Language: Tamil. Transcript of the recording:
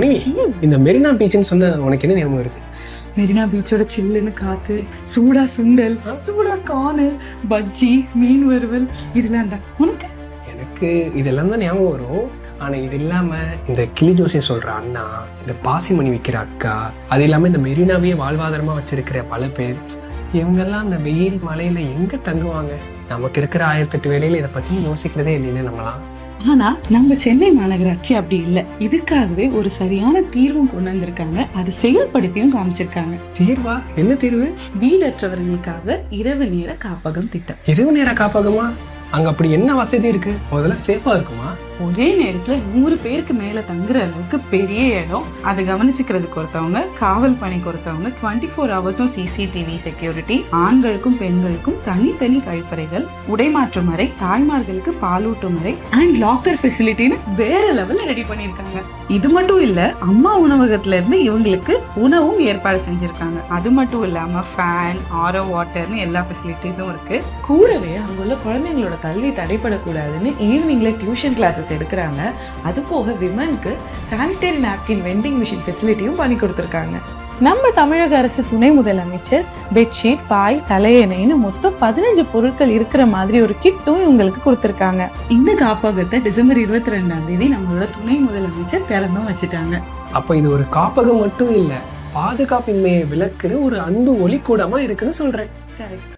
மனைவி இந்த மெரினா பீச்னு சொன்ன உனக்கு என்ன ஞாபகம் வருது? மெரினா பீச்சோட சில்லுன்னு காத்து சூடா சுண்டல் சூடா கானு பஜ்ஜி மீன் வறுவல் இதெல்லாம் தான். உனக்கு? எனக்கு இதெல்லாம் தான் ஞாபகம் வரும். ஆனா இது இல்லாம இந்த கிளி ஜோசியம் சொல்ற அண்ணா இந்த பாசிமணி விற்கிற அக்கா அது இல்லாம இந்த மெரினாவையே வாழ்வாதாரமா வச்சிருக்கிற பல பேர் இவங்கெல்லாம் அந்த வெயில் மழையில எங்க தங்குவாங்க? நமக்கு இருக்கிற ஆயிரத்தெட்டு வேலையில இதை பத்தி யோசிக்கிறதே இல்லைன்னு நம்மளாம் ஆனா நம்ம சென்னை மாநகராட்சி அப்படி இல்லை. இதுக்காகவே ஒரு சரியான தீர்வும் கொண்டு வந்திருக்காங்க. அது செயல்படுத்தியும் காமிச்சிருக்காங்க. தீர்வா? என்ன தீர்வு? வீடற்றவர்களுக்காக இரவு நேர காப்பகம் திட்டம். இரவு நேர காப்பகமா? அங்க அப்படி என்ன வசதி இருக்கு? முதல்ல சேஃபா இருக்குமா? ஒரே நேரத்துல நூறு பேருக்கு மேல தங்குற அளவுக்கு பெரிய இடம். அதை கவனிச்சுக்கிறதுக்கு ஒருத்தவங்க காவல் பணிக்கு ஒருத்தவங்க டுவெண்ட்டி ஃபோர் ஹவர்ஸும் சிசிடிவி செக்யூரிட்டி ஆண்களுக்கும் பெண்களுக்கும் தனித்தனி கழிப்பறைகள் உடைமாற்றும் அறை தாய்மார்களுக்கு பாலூட்டும் அறை அண்ட் லாக்கர் ஃபெசிலிட்டின்னு வேற லெவல் ரெடி பண்ணியிருக்காங்க. இது மட்டும் இல்ல அம்மா உணவகத்துல இருந்து இவங்களுக்கு உணவும் ஏற்பாடு செஞ்சிருக்காங்க. அது மட்டும் இல்லாம ஃபேன் ஆரோ வாட்டர்னு எல்லா ஃபெசிலிட்டிஸும் இருக்கு. கூடவே அங்குள்ள குழந்தைங்களோட கல்வி தடைப்படக்கூடாதுன்னு ஈவினிங்ல டியூஷன் கிளாஸஸ் எடுக்கிறாங்க. அது போக விமனுக்கு சானிடரி நாப்கின் வெண்டிங் மிஷின் ஃபெசிலிட்டியும் பண்ணி கொடுத்துருக்காங்க. நம்ம தமிழக அரசு துணை முதலமைச்சர் பெட்ஷீட் பாய் தலையணைன்னு மொத்தம் பதினஞ்சு பொருட்கள் இருக்கிற மாதிரி ஒரு கிட்டும் இவங்களுக்கு கொடுத்துருக்காங்க. இந்த காப்பகத்தை டிசம்பர் இருபத்தி ரெண்டாம் தேதி நம்மளோட துணை முதலமைச்சர் திறந்தும் வச்சுட்டாங்க. அப்ப இது ஒரு காப்பகம் மட்டும் இல்ல பாதுகாப்பின்மையை விளக்குற ஒரு அன்பு ஒளி கூடமா இருக்குன்னு சொல்றேன்.